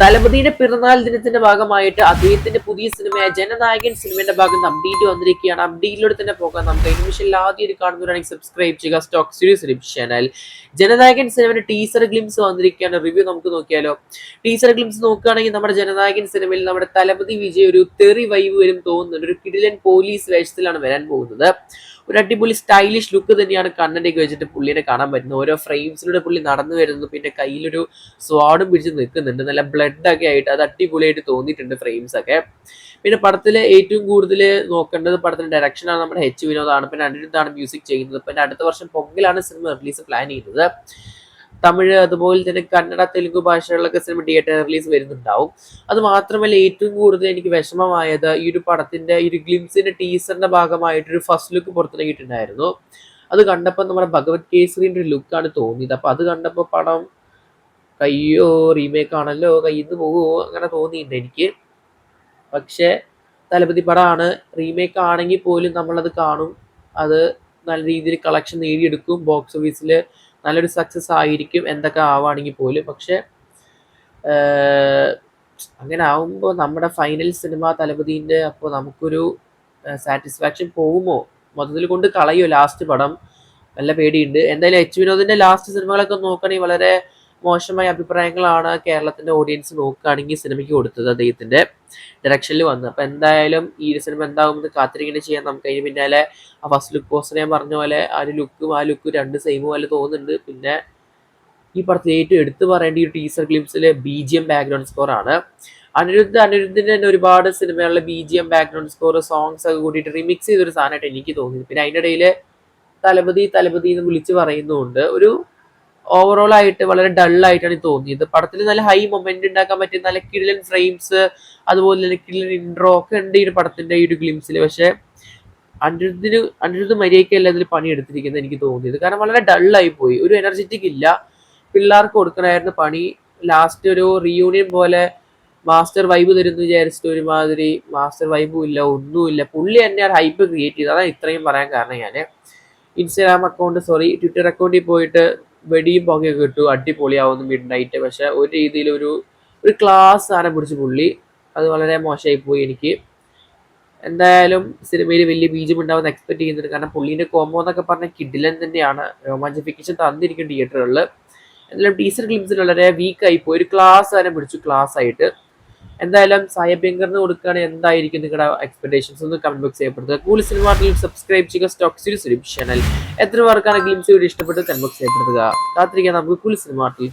തലപതിയുടെ പിറന്നാൾ ദിനത്തിന്റെ ഭാഗമായിട്ട് അദ്ദേഹത്തിന്റെ പുതിയ സിനിമയായ ജനനായകൻ സിനിമയുടെ ഭാഗം അപ്ഡേറ്റ് വന്നിരിക്കുകയാണ്. അപ്ഡേറ്റിലൂടെ തന്നെ പോകാം. നമുക്ക് നിമിഷം ആദ്യം കാണുന്നവരാണെങ്കിൽ സബ്സ്ക്രൈബ് ചെയ്യുക സ്റ്റോക്ക് സീരീസ് ചാനൽ ജനനായകൻ സിനിമയുടെ ടീസർ ഗ്ലിംസ് വന്നിരിക്കുകയാണ്. റിവ്യൂ നമുക്ക് നോക്കിയാലോ? ടീസർ ഗ്ലിംസ് നോക്കുകയാണെങ്കിൽ നമ്മുടെ ജനനായകൻ സിനിമയിൽ നമ്മുടെ തലപതി വിജയ് ഒരു തെറി വൈവ് വരും തോന്നുന്നുണ്ട്. ഒരു കിടിലൻ പോലീസ് വേഷത്തിലാണ് വരാൻ പോകുന്നത്. ഒരു അടിപൊളി സ്റ്റൈലിഷ് ലുക്ക് തന്നെയാണ് കണ്ണന്റെയൊക്കെ വെച്ചിട്ട് പുള്ളിനെ കാണാൻ പറ്റുന്നത്. ഓരോ ഫ്രെയിംസിലൂടെ പുള്ളി നടന്നു വരുന്നു. പിന്നെ കയ്യിലൊരു സ്വാഡും പിടിച്ച് നിൽക്കുന്നുണ്ട്. നല്ല ബ്ലഡ് ഒക്കെ ആയിട്ട് അത് അടിപൊളിയായിട്ട് തോന്നിയിട്ടുണ്ട് ഫ്രെയിംസ് ഒക്കെ. പിന്നെ പടത്തിൽ ഏറ്റവും കൂടുതൽ നോക്കേണ്ടത് പടത്തിന്റെ ഡയറക്ഷനാണ് നമ്മുടെ എച്ച് വിനോദാണ്. പിന്നെ അനിരുദ്ധാണ് മ്യൂസിക് ചെയ്യുന്നത്. പിന്നെ അടുത്ത വർഷം പൊങ്കലാണ് സിനിമ റിലീസ് പ്ലാൻ ചെയ്യുന്നത് തമിഴ് അതുപോലെ തന്നെ കന്നഡ തെലുങ്ക് ഭാഷകളിലൊക്കെ സിനിമ തിയേറ്റർ റിലീസ് വരുന്നുണ്ടാവും. അത് മാത്രമല്ല ഏറ്റവും കൂടുതൽ എനിക്ക് വിഷമമായത് ഈ ഒരു പടത്തിന്റെ ഈ ഒരു ഗ്ലിംസിന്റെ ടീസറിന്റെ ഭാഗമായിട്ട് ഒരു ഫസ്റ്റ് ലുക്ക് പുറത്തിറങ്ങിയിട്ടുണ്ടായിരുന്നു. അത് കണ്ടപ്പോൾ നമ്മുടെ ഭഗവത് കേസറിന്റെ ഒരു ലുക്കാണ് തോന്നിയത്. അപ്പൊ അത് കണ്ടപ്പോൾ പടം കയ്യോ റീമേക്ക് ആണല്ലോ കയ്യിൽ നിന്ന് പോകുമോ അങ്ങനെ തോന്നിയിട്ടുണ്ട് എനിക്ക്. പക്ഷേ തലപതി പടമാണ് റീമേക്ക് ആണെങ്കിൽ പോലും നമ്മളത് കാണും. അത് നല്ല രീതിയിൽ കളക്ഷൻ നേടിയെടുക്കും. ബോക്സ് ഓഫീസിൽ നല്ലൊരു സക്സസ് ആയിരിക്കും എന്തൊക്കെ ആവുകയാണെങ്കിൽ പോലും. പക്ഷെ അങ്ങനെ ആവുമ്പോൾ നമ്മുടെ ഫൈനൽ സിനിമ തലപതിന്റെ അപ്പോൾ നമുക്കൊരു സാറ്റിസ്ഫാക്ഷൻ പോകുമോ? മൊത്തത്തിൽ കൊണ്ട് കളയോ ലാസ്റ്റ് പടം? നല്ല പേടിയുണ്ട്. എന്തായാലും എച്ച് വിനോദിന്റെ ലാസ്റ്റ് സിനിമകളൊക്കെ നോക്കണമെങ്കിൽ വളരെ മോശമായ അഭിപ്രായങ്ങളാണ് കേരളത്തിന്റെ ഓഡിയൻസ് നോക്കുകയാണെങ്കിൽ സിനിമയ്ക്ക് കൊടുത്തത് അദ്ദേഹത്തിന്റെ ഡയറക്ഷനിൽ വന്ന്. അപ്പോൾ എന്തായാലും ഈ ഒരു സിനിമ എന്താകുമെന്ന് കാത്തിരിങ്ങനെ ചെയ്യാൻ നമുക്ക് അതിന് പിന്നാലെ ആ ഫസ്റ്റ് ലുക്ക് പോസ്റ്റർ ഞാൻ പറഞ്ഞ പോലെ ആ ഒരു ലുക്കും ആ ലുക്കും രണ്ട് സെയിം പോലെ തോന്നുന്നുണ്ട്. പിന്നെ ഈ പടത്തിൽ ഏറ്റവും എടുത്തു പറയേണ്ട ഈ teaser ക്ലിപ്സിലെ B G M background score ആണ്. അനിരുദ്ധ് അനിരുദ്ധിന്റെ തന്നെ ഒരുപാട് സിനിമകളിലെ B G M background score songs ഒക്കെ കൂട്ടിയിട്ട് റിമിക്സ് ചെയ്തൊരു സാധനമായിട്ട് എനിക്ക് തോന്നി പിന്നെ അതിന്റെ ഇടയിൽ തലപതി തലപതി എന്ന് വിളിച്ച് പറയുന്നുണ്ട്. ഒരു ഓവറോൾ ആയിട്ട് വളരെ ഡൾ ആയിട്ടാണ് തോന്നിയത്. പടത്തിൽ നല്ല ഹൈ മൊമെന്റ് ഉണ്ടാക്കാൻ പറ്റിയ നല്ല കിടിലൻ ഫ്രെയിംസ് അതുപോലെ തന്നെ കിടിലൻ ഇൻട്രോ ഒക്കെ ഉണ്ട് ഈ ഒരു പടത്തിന്റെ ഈ ഒരു ഗ്ലിംസിൽ പക്ഷെ അനിരുദ്ധിന് അനിരുദ്ധ് മര്യാദയ്ക്കല്ല ഇതിൽ പണിയെടുത്തിരിക്കുന്നത് എനിക്ക് തോന്നിയത്. കാരണം വളരെ ഡൾ ആയി പോയി. ഒരു എനർജറ്റിക് ഇല്ല. പിള്ളേർക്ക് കൊടുക്കണമായിരുന്നു പണി. ലാസ്റ്റ് ഒരു റിയൂണിയൻ പോലെ മാസ്റ്റർ വൈബ് തരുന്നു വിചാരിച്ചിട്ട് ഒരുമാതിരി മാസ്റ്റർ വൈബും ഇല്ല ഒന്നുമില്ല പുള്ളി തന്നെ ആ ഹൈപ്പ് ക്രിയേറ്റ് ചെയ്ത്. അതാണ് ഇത്രയും പറയാൻ കാരണം ഞാൻ ഇൻസ്റ്റാഗ്രാം അക്കൗണ്ട് സോറി ട്വിറ്റർ അക്കൗണ്ടിൽ പോയിട്ട് വെടിയും പുകയൊക്കെ കിട്ടു അടിപൊളിയാവുന്നു മിഡ് നൈറ്റ് പക്ഷെ ഒരു രീതിയിൽ ഒരു ഒരു ക്ലാസ് സാധനം പിടിച്ച് പുള്ളി. അത് വളരെ മോശമായി പോയി എനിക്ക്. എന്തായാലും സിനിമയിൽ വലിയ ബീജം ഉണ്ടാവുന്ന എക്സ്പെക്ട് ചെയ്യുന്നുണ്ട്. കാരണം പുള്ളീന്റെ കോമ്പോ എന്നൊക്കെ പറഞ്ഞ കിഡിലൻ തന്നെയാണ്. രോമാഞ്ചിഫിക്കേഷൻ തന്നിരിക്കും തിയേറ്ററുകളിൽ എന്തായാലും ടീച്ചർ ഗ്ലിംസിൽ വളരെ വീക്കായി പോയി ഒരു ക്ലാസ് തന്നെ പിടിച്ചു ക്ലാസ് ആയിട്ട്. എന്തായാലും സായബിങ്കറിന് കൊടുക്കുകയാണ്. എന്തായിരിക്കും നിങ്ങളുടെ എക്സ്പെക്ടേഷൻസ് ഒന്ന് കമന്റ് ബോക്സ് ചെയ്യപ്പെടുത്തുക. കൂടുതൽ സിനിമ സബ്സ്ക്രൈബ് ചെയ്യുക. സ്റ്റോക്ക് സീരീസ് ചാനൽ എത്ര പേർക്കാണ് ഗ്ലിംസ് വീഡിയോ ഇഷ്ടപ്പെട്ട് കമന്റ് ബോക്സ് ചെയ്യപ്പെടുത്തുക. കാത്തിരിക്കാൻ നമുക്ക് കൂടുതൽ സിനിമ ആയിട്ട്